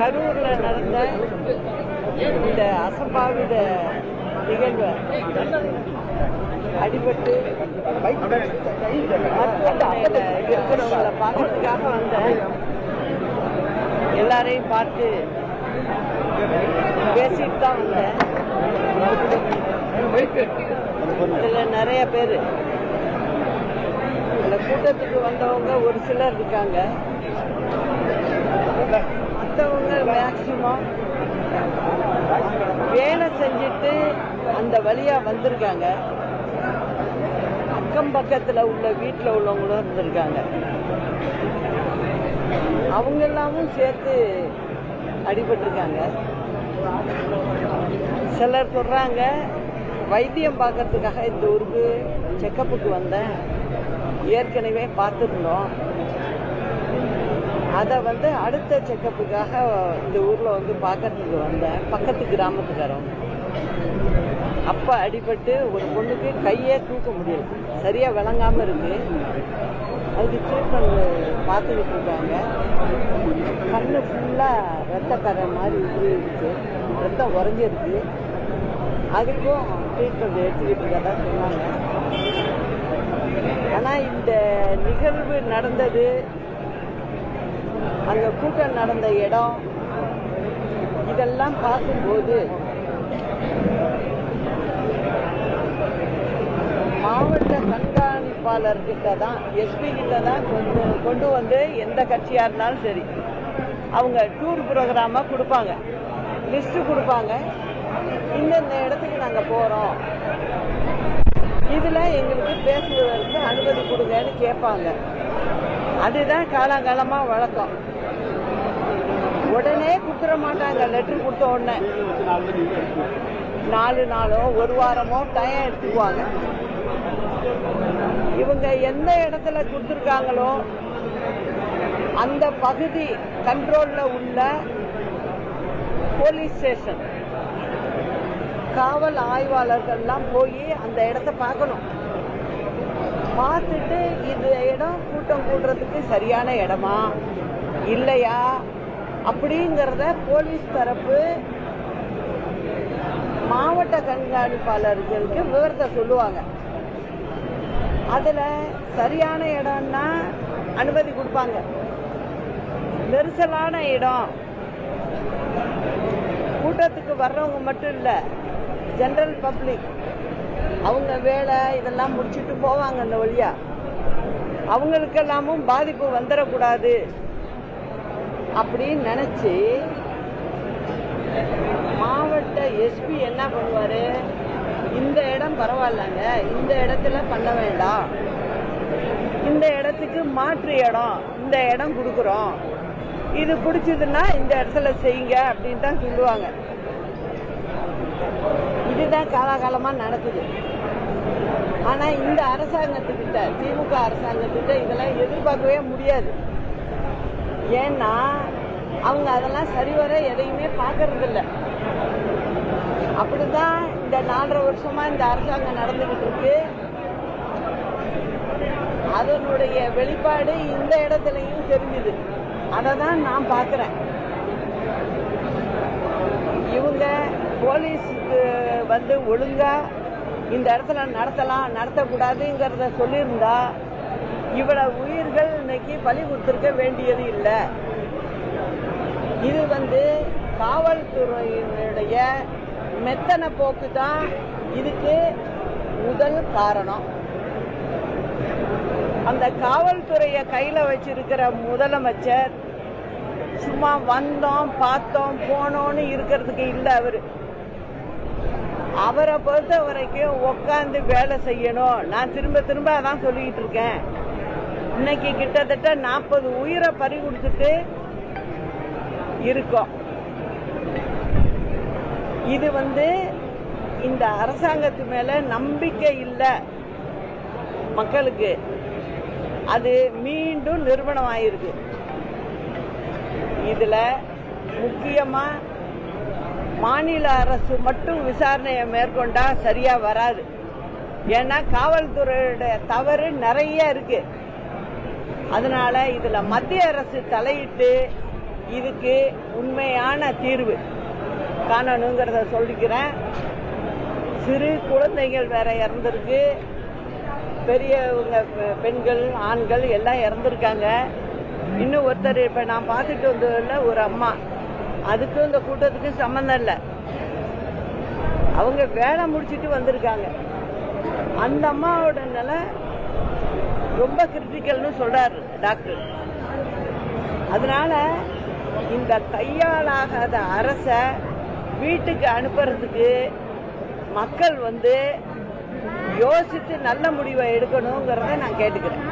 கரூரில் நடந்த இந்த அசம்பாவித நிகழ்வு. அடிபட்டு மருத்துவமனையில இருக்கிறவங்கள பார்க்கறதுக்காக வந்தேன் எல்லாரையும் பார்த்து பேசிட்டு தான் வந்தேன் இதில் நிறைய பேர். இந்த கூட்டத்துக்கு வந்தவங்க ஒரு சிலர் இருக்காங்க. மற்றவங்க மேக்சிமம் வேலை செஞ்சுட்டு அந்த வழியா வந்திருக்காங்க. அக்கம் பக்கத்துல உள்ள வீட்டில் உள்ளவங்களும் இருந்திருக்காங்க. அவங்க எல்லாமும் சேர்த்து அடிபட்டிருக்காங்க. சிலர் சொல்றாங்க வைத்தியம் பார்க்கறதுக்காக இந்த ஊருக்கு செக்கப்புக்கு வந்தேன். ஏற்கனவே பார்த்துருந்தோம். அதை வந்து அடுத்த செக்கப்புக்காக இந்த ஊரில் வந்து பார்க்கறதுக்கு வந்தேன். பக்கத்து கிராமத்துக்காரவங்க. அப்போ அடிபட்டு ஒரு பொண்ணுக்கு கையே தூக்க முடியல. சரியாக விளங்காமல் இருக்கு. அதுக்கு ட்ரீட்மெண்ட் பார்த்துக்கிட்டு இருக்காங்க. கண்ணு ஃபுல்லாக ரத்தக்கரை மாதிரி இப்படி ரத்தம் உறைஞ்சிருக்கு அதுக்கும் ட்ரீட்மெண்ட் எடுத்துக்கிட்டு இருக்கதா சொன்னாங்க. ஆனால் இந்த நிகழ்வு நடந்தது அந்த கூட்டம் நடந்த இடம் இதெல்லாம் பார்க்கும்போது மாவட்ட கண்காணிப்பாளர் கிட்ட தான் எஸ்பி கிட்ட தான் கொண்டு கொண்டு வந்து எந்த கட்சியாக இருந்தாலும் சரி அவங்க டூர் ப்ரோக்ராமாக கொடுப்பாங்க. லிஸ்ட்டு கொடுப்பாங்க. இந்தந்த இடத்துக்கு நாங்கள் போகிறோம் இதில் எங்களுக்கு பேசுவதற்கு அனுமதி கொடுங்கன்னு கேட்பாங்க. அதுதான் காலங்காலமாக வழக்கம். உடனே கொடுத்துட மாட்டாங்க லெட்டர் கொடுத்த உடனே. நாலு நாளோ ஒரு வாரமோ டைம் எடுத்துக்குவாங்க. இவங்க எந்த இடத்துல கொடுத்துருக்காங்களோ அந்த பகுதி கண்ட்ரோல்ல உள்ள போலீஸ் ஸ்டேஷன் காவல் ஆய்வாளர்கள்லாம் போய் அந்த இடத்த பார்க்கணும். பார்த்துட்டு இது இடம் கூட்டம் கூடுறதுக்கு சரியான இடமா? இல்லையா? அப்படிங்கிறத போலீஸ் தரப்பு மாவட்ட கண்காணிப்பாளர்களுக்கு விவரத்தை சொல்லுவாங்க. அதில் சரியான இடம்னா அனுமதி கொடுப்பாங்க. நெரிசலான இடம். கூட்டத்துக்கு வர்றவங்க மட்டும் இல்லை ஜெனரல் பப்ளிக் அவங்க வேலை இதெல்லாம் முடிச்சுட்டு போவாங்க அந்த வழியா. அவங்களுக்கெல்லாமும் பாதிப்பு வந்துடக்கூடாது அப்படின்னு நினைச்சு மாவட்ட எஸ்பி என்ன பண்ணுவாரு? இந்த இடம் பரவாயில்லங்க இந்த இடத்துல பண்ண வேண்டாம். இந்த இடத்துக்கு மாற்று இடம் இந்த இடம் கொடுக்குறோம். இது பிடிச்சதுன்னா இந்த இடத்துல செய்யுங்க அப்படின்னு தான் சொல்லுவாங்க. இதுதான் காலாகாலமா நடக்குது. ஆனா இந்த அரசாங்கத்துக்கிட்ட திமுக அரசாங்கத்திட்ட இதெல்லாம் எதிர்பார்க்கவே முடியாது. ஏன்னா அவங்க அதெல்லாம் சரிவர எதையுமே பார்க்கறது இல்ல அப்படிதான் இந்த நாலரை வருஷமா இந்த அரசாங்கம் நடந்துகிட்டு இருக்கு. அதனுடைய வெளிப்பாடு இந்த இடத்துலயும் தெரிஞ்சுது. அதை தான் நான் பார்க்குறேன். இவங்க போலீஸுக்கு வந்து ஒழுங்கா இந்த இடத்துல நடத்தலாம் நடத்தக்கூடாதுங்கிறத சொல்லியிருந்தா இவ்வளவு உயிர்கள் இன்னைக்கு பலி கொடுத்துருக்க வேண்டியது இல்லை. இது வந்து காவல்துறையினுடைய மெத்தன போக்கு தான் இதுக்கு முதல் காரணம். அந்த காவல்துறையை கையில வச்சிருக்கிற முதலமைச்சர் சும்மா வந்தோம் பார்த்தோம் போனோம்னு இருக்கிறதுக்கு இல்லை அவரு. அவரை பொறுத்த வரைக்கும் உட்காந்து வேலை செய்யணும். நான் திரும்ப திரும்ப அதான் சொல்லிக்கிட்டு இருக்கேன். இன்னைக்கு கிட்டத்தட்ட நாற்பது உயிரை பறி கொடுத்துட்டு இருக்கோம். இது வந்து இந்த அரசாங்கத்து மேல நம்பிக்கை இல்லை மக்களுக்கு. அது மீண்டும் நிறுவனம் ஆயிருக்கு இதுல முக்கியமா மாநில அரசு மட்டும் விசாரணையை மேற்கொண்டா சரியா வராது. ஏன்னா காவல்துறையோட தவறு நிறைய இருக்கு. அதனால இதுல மத்திய அரசு தலையிட்டு இதுக்கு உண்மையான தீர்வு காணணுங்கிறத சொல்லிக்கிறேன். சிறு குழந்தைகள் வேற இறந்துருக்கு. பெரியவங்க பெண்கள் ஆண்கள் எல்லாம் இறந்துருக்காங்க. இன்னும் ஒருத்தர் இப்போ நான் பார்த்துட்டு வந்ததில் ஒரு அம்மா. அதுக்கும் இந்த கூட்டத்துக்கும் சம்மந்தம் இல்லை. அவங்க வேலை முடிச்சிட்டு வந்திருக்காங்க. அந்த அம்மாவோட நிலை ரொம்ப கிரிட்டிக்கல்னு சொல்றாரு டாக்டர் அதனால இந்த கையாளாகாத அரசை வீட்டுக்கு அனுப்புறதுக்கு மக்கள் வந்து யோசித்து நல்ல முடிவை எடுக்கணுங்கிறத நான் கேட்டுக்கிறேன்.